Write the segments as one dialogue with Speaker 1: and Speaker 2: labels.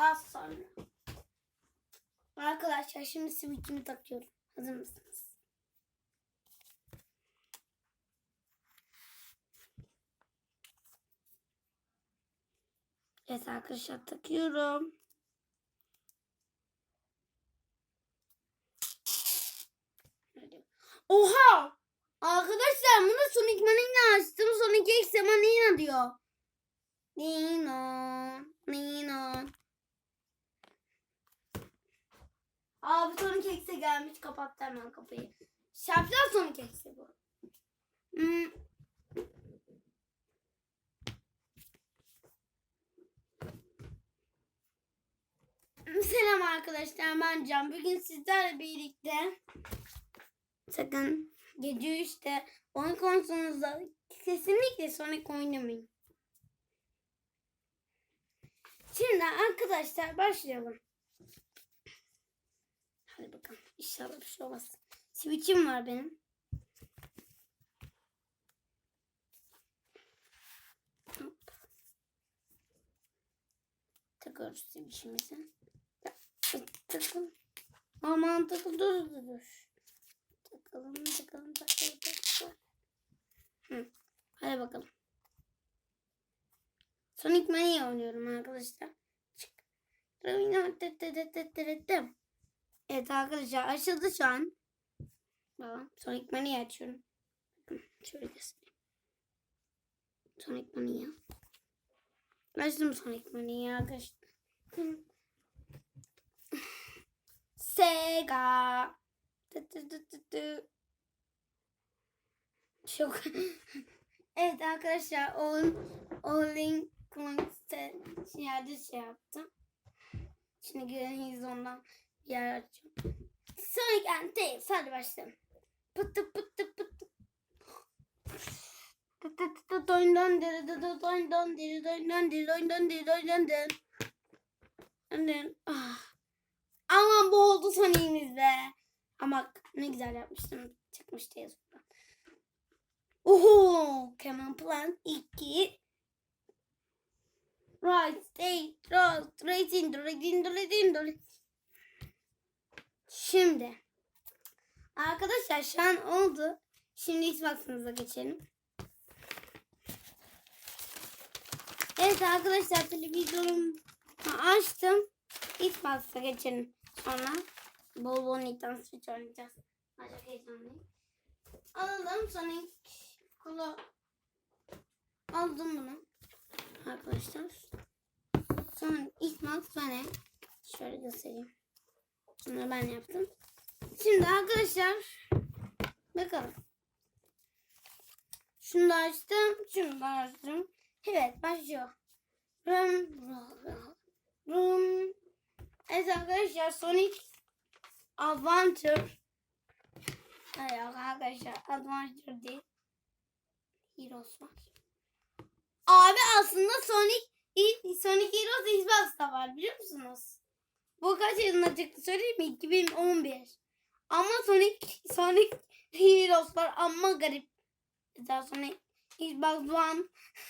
Speaker 1: Az sonra. Arkadaşlar şimdi switch'imi takıyorum. Hazır mısınız? Evet arkadaşlar takıyorum. Oha! Arkadaşlar bunu Sonic Mania açtım. Sonic X Mania diyor. Nino. Nino. Abi Sonic X'e gelmiş. Kapattı hemen kapıyı. Şapşal Sonic X'e bu. Hmm. Selam arkadaşlar ben Can. Bugün sizlerle birlikte sakın gece işte oyun konsolunuzda kesinlikle Sonic oynamayın. Şimdi arkadaşlar başlayalım. Hadi bakalım. İnşallah bir şey olmaz. Switch'im var benim. Hop. Takıyoruz switch'imizi. Takıl. Aman takıl dur dur dur. Takalım takalım takalım takalım. Hı. Hadi bakalım. Sonic Mania oynuyorum arkadaşlar. Çık. Evet arkadaşlar açıldı şu an. Tamam. Sonic Mania açıyorum. Şöyle göstereyim. Sonic Mania. Açtım Sonic Mania arkadaşlar. Sega. Tı tı tı tı tı. Çok. evet arkadaşlar oyun oyun konser yerde şey yaptım. Şimdi göreneğiz ondan yer açacağım. Sonic and Tails hadi başlayalım. Pıtı pıtı pıtı. Aman bu oldu Sonic'imizde. Ama ne güzel yapmıştım. Çıkmıştı yazıdan. Oho! Keman Plan 2. Right, stay, trust, racing, racing, racing, racing. Şimdi. Arkadaşlar şu an oldu. Şimdi Xbox'ımıza geçelim. Evet arkadaşlar televizyonumu açtım. Xbox'a geçelim. Sonra bol bol Nintendo Switch oynayacağız. Çok heyecanlıyım. Alalım Sonic Kolo. Aldım bunu. Arkadaşlar. Sonra Xbox bana. Şöyle göstereyim. Bunları ben yaptım. Şimdi arkadaşlar. Bakalım. Şunu da açtım. Şunu da açtım. Evet başlıyor. Rum, rum. Evet arkadaşlar Sonic Adventure. Hayır arkadaşlar Adventure değil. Heroes var. Abi aslında Sonic Sonic Heroes Xbox'ta var biliyor musunuz? Bu kaç yılında çıktı söyleyeyim mi? 2011. Ama Sonic Sonic Heroes var ama garip. Mesela Sonic Xbox One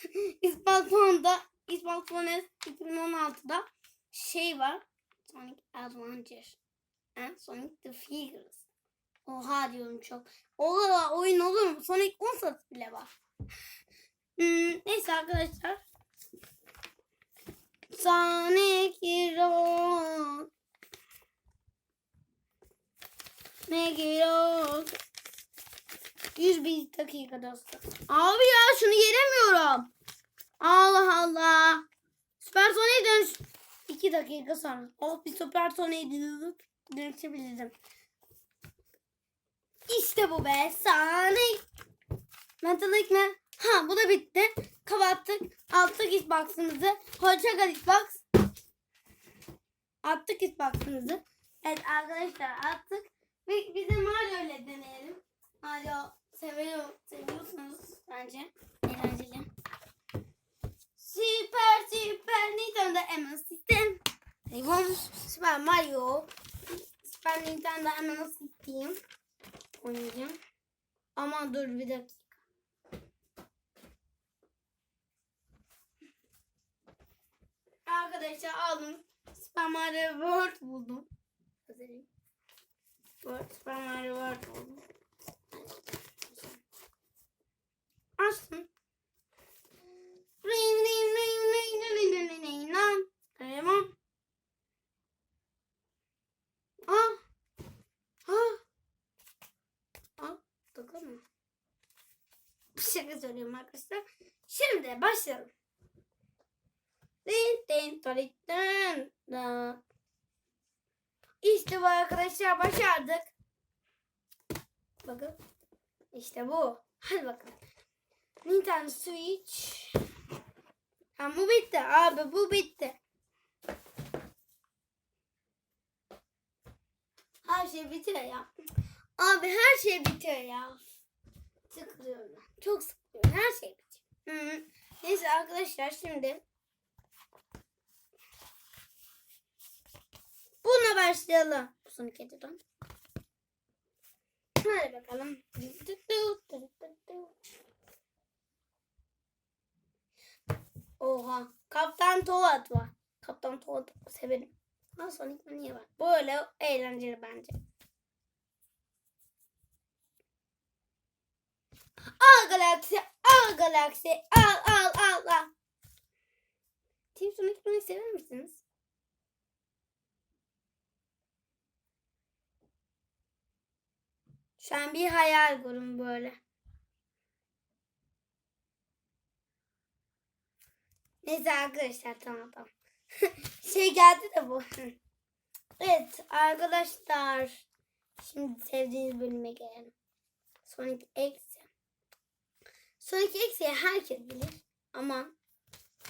Speaker 1: Xbox One'da Xbox One S 2016'da şey var. Sonic Adventure. And Sonic the Figures. Oha diyorum çok. O kadar oyun olur mu? Sonic 10 satı bile var. Hmm, neyse arkadaşlar. Sonic Heroes. Sonic Heroes. 101 dakika dostum. Abi ya şunu yeremiyorum. Allah Allah. Süper Sonic'e dönüş. 2 dakika sonra. Oh bir Süper Sonic'e dönüp dönüşebilirdim. İşte bu be. Sonic. Mentalik mi? Ha bu da bitti. Kapattık. Attık Xbox'ımızı. Hoşça kal Xbox. Attık Xbox'ımızı. Evet arkadaşlar attık. Ve biz de Mario ile deneyelim. Mario seviyor, seviyorsunuz bence. Eğlenceli. Süper süper Nintendo Emin System. Telefon Süper Mario. Süper Nintendo Emin System. Oynayacağım. Ama dur bir dakika. Arkadaşlar aldım Super Mario World buldum. Hazırım. World, Super Mario World buldum. Açtım. Ring ring ring ring ring ring ring ring lan. Tamam. Ah. Ah. Ah. Dokunma. Bir şaka söylüyorum arkadaşlar. Şimdi başlayalım. Din din tarik din da. İşte bu arkadaşlar başardık. Bakın. İşte bu. Hadi bakalım. Nintendo Switch. Ha bu bitti abi bu bitti. Her şey bitiyor ya. Abi her şey bitiyor ya. Sıkılıyorum ben. Çok sıkılıyorum. Her şey bitiyor. Hı. Neyse arkadaşlar şimdi Buna başlayalım. Bu son kediden. Hadi bakalım. Oha. Kaptan Toad var. Kaptan Toad severim. Ha Sonic Mania var. Böyle eğlenceli bence. Al Galaxy, al Galaxy, al al al al. Team Sonic Mania sever misiniz? Şu an bir hayal kurun böyle. Neyse arkadaşlar tamam tamam. şey geldi de bu. evet arkadaşlar. Şimdi sevdiğiniz bölüme gelelim. Sonic X. Sonic X'i herkes bilir. Ama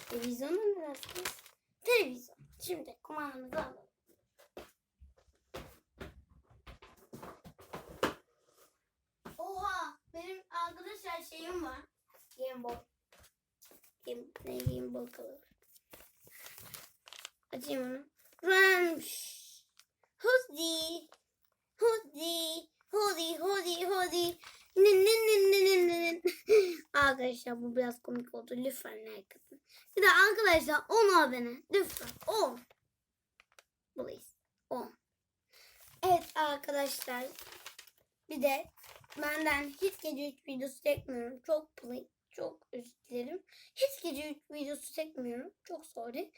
Speaker 1: televizyonda ne dersiniz? Televizyon. Şimdi kumandamızı alalım. Oha benim arkadaşlar şeyim var. Game Boy. Game, ne Game Boy Color. Açayım onu. Run. Huzzy. Huzzy. Huzzy. Huzzy. Huzzy. Nin nin nin nin nin nin. Arkadaşlar bu biraz komik oldu. Lütfen like atın. Bir de arkadaşlar 10 abone. Lütfen 10. Please. 10. Evet arkadaşlar. Bir de benden hiç gece 3 videosu çekmiyorum. Çok play, çok özür dilerim. Hiç gece 3 videosu çekmiyorum. Çok sorry.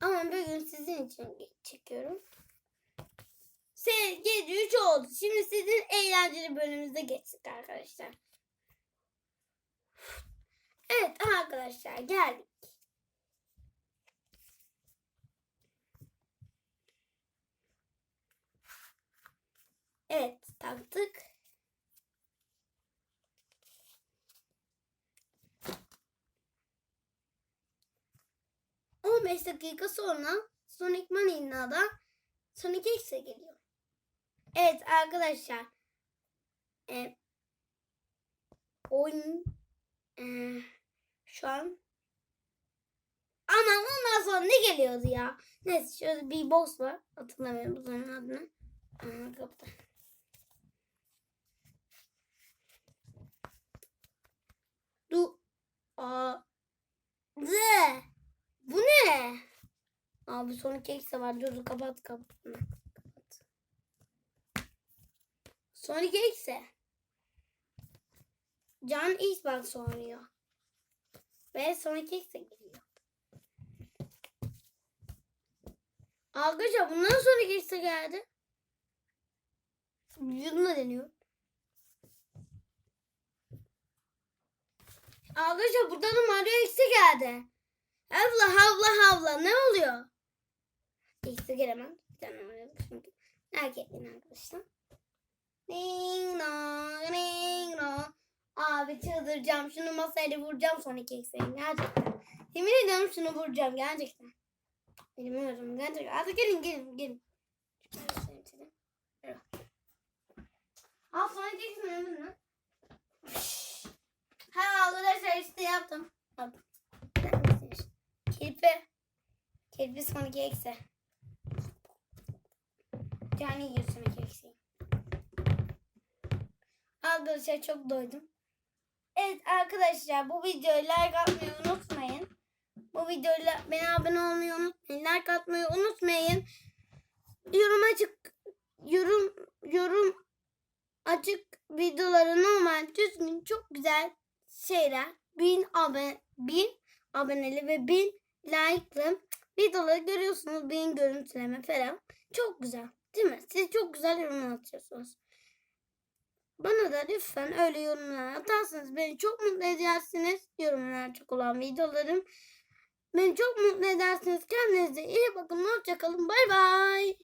Speaker 1: Ama bugün sizin için çekiyorum. Gece 3 oldu. Şimdi sizin eğlenceli bölümümüze geçtik arkadaşlar. Evet arkadaşlar geldik. Evet taktık. On beş dakika sonra Sonic Mania'da Sonic X'e geliyor. Evet arkadaşlar. E, oyun e, şu an ama ondan sonra ne geliyordu ya? Neyse şöyle bir boss var. Hatırlamıyorum bu zaman adını. Aa, kaptan. Du A Z Bu ne? Abi Sonic X'e var. Dur kapat kapat. kapat. Sonic X'e. Can Xbox oynuyor. Ve Sonic X'e geliyor. Arkadaşlar bundan Sonic X'e geldi. Vücuduna deniyor. Arkadaşlar buradan da Mario X'e geldi. Havla havla? X'e gelemem. Bir tane şimdi. Merak etmeyin arkadaşlar. Ding dong. Abi çıldıracağım. Şunu masayla vuracağım son iki ekseğin. Gerçekten. Yemin ediyorum şunu vuracağım gerçekten. Bilmiyorum gerçekten. Hadi gelin gelin gelin. Al son iki ekseğin mi? Ha arkadaşlar işte yaptım. Yaptım. Kirpi. Kirpi son iki. Yani yiyorsun iki ekseği. Arkadaşlar çok doydum. Evet arkadaşlar bu videoyu like atmayı unutmayın. Bu videoyla bana abone olmayı unutmayın. Like atmayı unutmayın. Yorum açık yorum yorum açık videoları normal düzgün çok güzel şeyler. Bin abone bin aboneli ve bin like'lı videoları görüyorsunuz. Bin görüntüleme falan. Çok güzel. Değil mi? Siz çok güzel yorumlar atıyorsunuz. Bana da lütfen öyle yorumlar atarsanız beni çok mutlu edersiniz. Yorumlar çok olan videolarım. Beni çok mutlu edersiniz. Kendinize iyi bakın. Hoşçakalın. Bay bay.